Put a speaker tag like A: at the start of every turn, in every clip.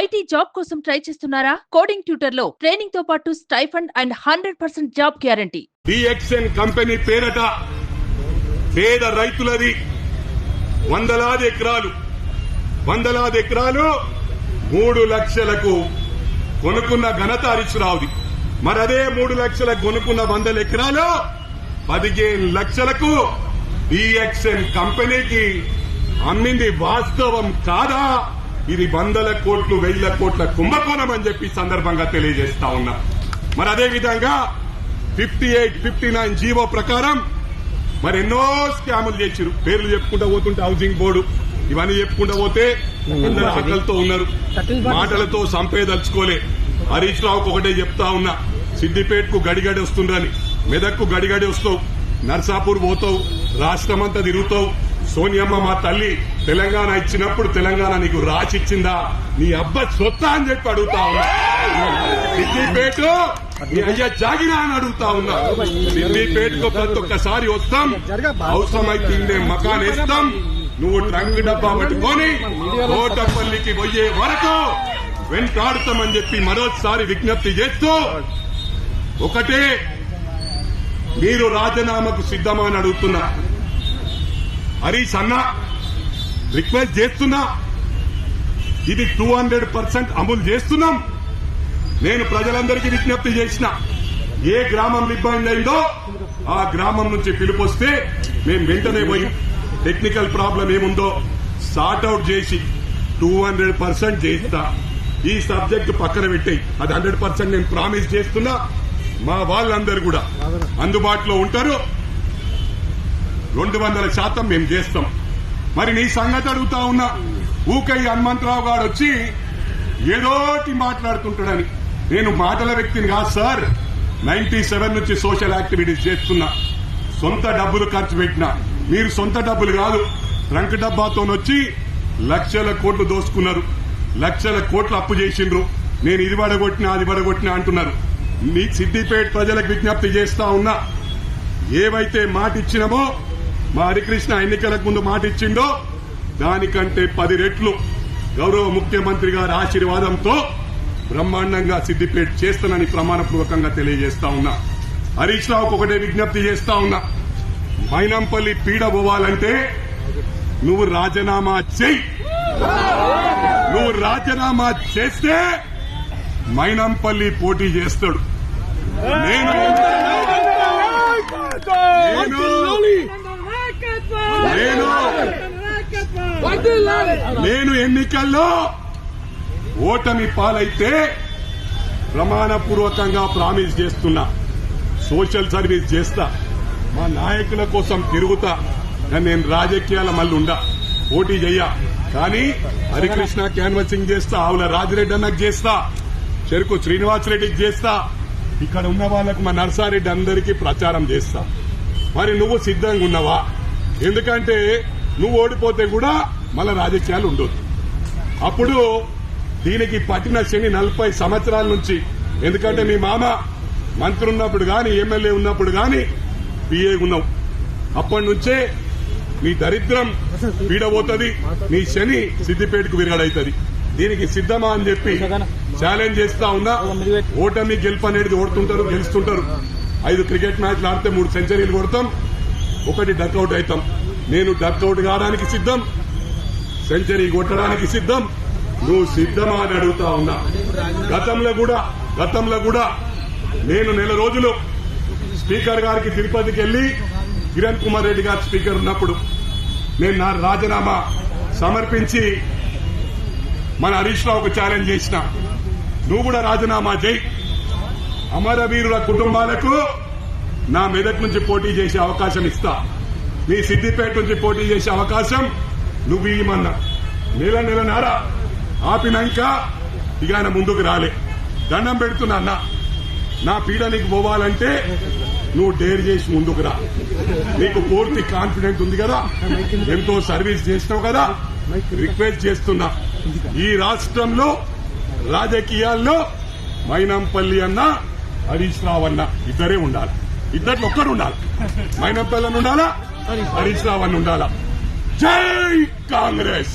A: IT job కోసం try చేస్తున్నారా? Coding ట్యూటర్లో ట్రైనింగ్తో పాటు stipend and hundred percent job guarantee.
B: DXN company పేరట పేద రైతులది వందలాది ఎకరాలు వందలాది ఎకరాలు మూడు లక్షలకు కొనుక్కున్న ఘనత హరీశ్రావుది మరి అదే మూడు లక్షల కొనుక్కున్న వందల ఎకరాలు పదిహేను లక్షలకు డిఎక్స్ఎన్ కంపెనీకి అమ్మింది వాస్తవం కాదా? ఇది వందల కోట్లు వెయ్యి కోట్ల కుంభకోణం అని చెప్పి సందర్భంగా తెలియజేస్తా ఉన్నా. మరి అదే విధంగా fifty eight fifty nine GO ప్రకారం మరి ఎన్నో స్కాములు చేసిరు పేర్లు చెప్పుకుంటా పోతుంటే హౌసింగ్ బోర్డు ఇవన్నీ చెప్పుకుంటా పోతే అందరు ఆకలితో ఉన్నారు. మాటలతో సంపేదలుచుకోలే. హరీష్ రావుకు ఒకటే చెప్తా ఉన్నా సిద్దిపేటకు గడిగడి వస్తుండ్రని మెదక్కు గడిగడి వస్తావు నర్సాపూర్ పోతావు రాష్ట్రమంతా తిరుగుతావు సోనియమ్మ మా తల్లి తెలంగాణ ఇచ్చినప్పుడు తెలంగాణ నీకు రాసిచ్చిందా నీ అబ్బ సొత్త అని చెప్పి అడుగుతా ఉన్నా. సిద్దిపేట నీ అయ్యా జాగిరా అని అడుగుతా ఉన్నా. సిద్దిపేటకు ప్రతి ఒక్కసారి వస్తాం. అవసరమైతే ఇండే మకాన్ ఇస్తాం నువ్వు ట్రంక్ డబ్బా పట్టుకొని కోటపల్లికి పోయే వరకు వెంటాడుతామని చెప్పి మరోసారి విజ్ఞప్తి చేస్తూ ఒకటే మీరు రాజీనామాకు సిద్ధమా అని అడుగుతున్నా. హరీష్ అన్న రిక్వెస్ట్ చేస్తున్నా. ఇది టూ హండ్రెడ్ పర్సెంట్ అమలు చేస్తున్నాం. నేను ప్రజలందరికీ విజ్ఞప్తి చేసిన ఏ గ్రామం ఇబ్బంది అయిందో ఆ గ్రామం నుంచి పిలుపొస్తే మేము వెంటనే పోయి టెక్నికల్ ప్రాబ్లం ఏముందో సార్ట్అవుట్ చేసి టూ హండ్రెడ్ పర్సెంట్ చేస్తా. ఈ సబ్జెక్ట్ పక్కన పెట్టాయి. అది హండ్రెడ్ పర్సెంట్ నేను ప్రామిస్ చేస్తున్నా. మా వాళ్ళందరూ కూడా అందుబాటులో ఉంటారు. రెండు వందల శాతం మేము చేస్తాం. మరి నీ సంగతి అడుగుతా ఉన్నా. ఊకై హనుమంతరావు గారు వచ్చి ఏదోటి మాట్లాడుతుంటాడని. నేను మాటల వ్యక్తిని కాదు సార్. నైన్టీ సెవెన్ నుంచి సోషల్ యాక్టివిటీస్ చేస్తున్నా. సొంత డబ్బులు ఖర్చు పెట్టిన. మీరు సొంత డబ్బులు కాదు. ట్రంక్ డబ్బాతో వచ్చి లక్షల కోట్లు దోసుకున్నారు. లక్షల కోట్లు అప్పు చేసిండ్రు. నేను ఇది పడగొట్టినా అది పడగొట్టినా అంటున్నారు. మీ సిద్దిపేట ప్రజలకు విజ్ఞప్తి చేస్తా ఉన్నా. ఏవైతే మాట ఇచ్చినామో మా హరికృష్ణ ఎన్నికలకు ముందు మాట ఇచ్చిండో దానికంటే పది రెట్లు గౌరవ ముఖ్యమంత్రి గారి ఆశీర్వాదంతో బ్రహ్మాండంగా సిద్దిపేట చేస్తానని ప్రమాణపూర్వకంగా తెలియజేస్తా ఉన్నా. హరీష్ రావుకు ఒకటే విజ్ఞప్తి చేస్తా ఉన్నా. మైనంపల్లి పీడ పోవాలంటే నువ్వు రాజీనామా చెయ్యి. నువ్వు రాజీనామా చేస్తే మైనంపల్లి పోటీ చేస్తాడు. నేను నేను నేను ఎన్నికల్లో ఓటమి పాలైతే ప్రమాణపూర్వకంగా ప్రామిస్ చేస్తున్నా సోషల్ సర్వీస్ చేస్తా మా నాయకుల కోసం తిరుగుతా నేను రాజకీయాల మళ్ళీ ఉండా పోటీ చెయ్య. కానీ హరికృష్ణ క్యాన్వసింగ్ చేస్తా ఆవుల రాజిరెడ్డి అన్నకు చేస్తా చెరుకు శ్రీనివాసరెడ్డికి చేస్తా ఇక్కడ ఉన్న వాళ్ళకు మా నర్సారెడ్డి అందరికీ ప్రచారం చేస్తా. మరి నువ్వు సిద్ధంగా ఉన్నావా? ఎందుకంటే నువ్వు ఓడిపోతే కూడా మళ్ళా రాజకీయాలు ఉండొద్దు. అప్పుడు దీనికి పట్టిన శని నలభై సంవత్సరాల నుంచి ఎందుకంటే మీ మామ మంత్రి ఉన్నప్పుడు గాని ఎమ్మెల్యే ఉన్నప్పుడు గాని పిఏ ఉన్నావు. అప్పటి నుంచే నీ దరిద్రం పీడబోతుంది నీ శని సిద్దిపేటకు విరగడైతుంది. దీనికి సిద్ధమా అని చెప్పి ఛాలెంజ్ చేస్తా ఉన్నా. ఓటమి గెలుపు అనేది ఓడుతుంటారు గెలుస్తుంటారు. ఐదు క్రికెట్ మ్యాచ్లు ఆడితే మూడు సెంచరీలు కొడతాం. ఒకటి డక్అవుట్ అవుతాం. నేను డక్అవుట్ కావడానికి సిద్ధం. సెంచరీ కొట్టడానికి సిద్ధం. నువ్వు సిద్ధమా అని అడుగుతా ఉన్నా. గతంలో కూడా గతంలో కూడా నేను నెల రోజులు స్పీకర్ గారికి తిరుపతికి వెళ్ళి కిరణ్ కుమార్ రెడ్డి గారు స్పీకర్ ఉన్నప్పుడు నేను నా రాజీనామా సమర్పించి మన హరీష్ రావుకు ఛాలెంజ్ చేసిన. నువ్వు కూడా రాజీనామా చేయి. అమరవీరుల కుటుంబాలకు నా మెదక్ నుంచి పోటీ చేసే అవకాశం ఇస్తా. మీ సిద్దిపేట నుంచి పోటీ చేసే అవకాశం నువ్వు ఇవ్వమన్నా నెల నెల నారా. ఆపినాక ఇక ఆయన ముందుకు రాలే. దండం పెడుతున్నా అన్న. నా పీడ నీకు పోవాలంటే నువ్వు డేర్ చేసి ముందుకు రా. నీకు పూర్తి కాన్ఫిడెంట్ ఉంది కదా? ఎంతో సర్వీస్ చేసినావు కదా? రిక్వెస్ట్ చేస్తున్నా. ఈ రాష్ట్రంలో రాజకీయాల్లో మైనంపల్లి అన్న హరీష్ రావు అన్న ఇద్దరే ఉండాలి. ఇద్దరు ఒక్కడు ఉండాలి మైనంపల్లి అని ఉండాలా? హరీష్ రావు అని ఉండాలా జై కాంగ్రెస్!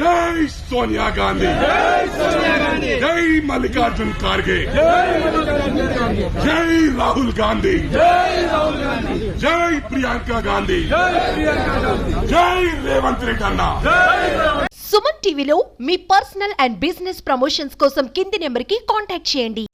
B: జై సోనియా గాంధీ! జై మల్లికార్జున్ ఖార్గే! జై రాహుల్ గాంధీ! జై ప్రియాంక గాంధీ! జై రేవంత్ రెడ్డి అన్నా!
A: సుమన్ టీవీలో మీ పర్సనల్ అండ్ బిజినెస్ ప్రమోషన్స్ కోసం కింది నెంబర్కి కాంటాక్ట్ చేయండి.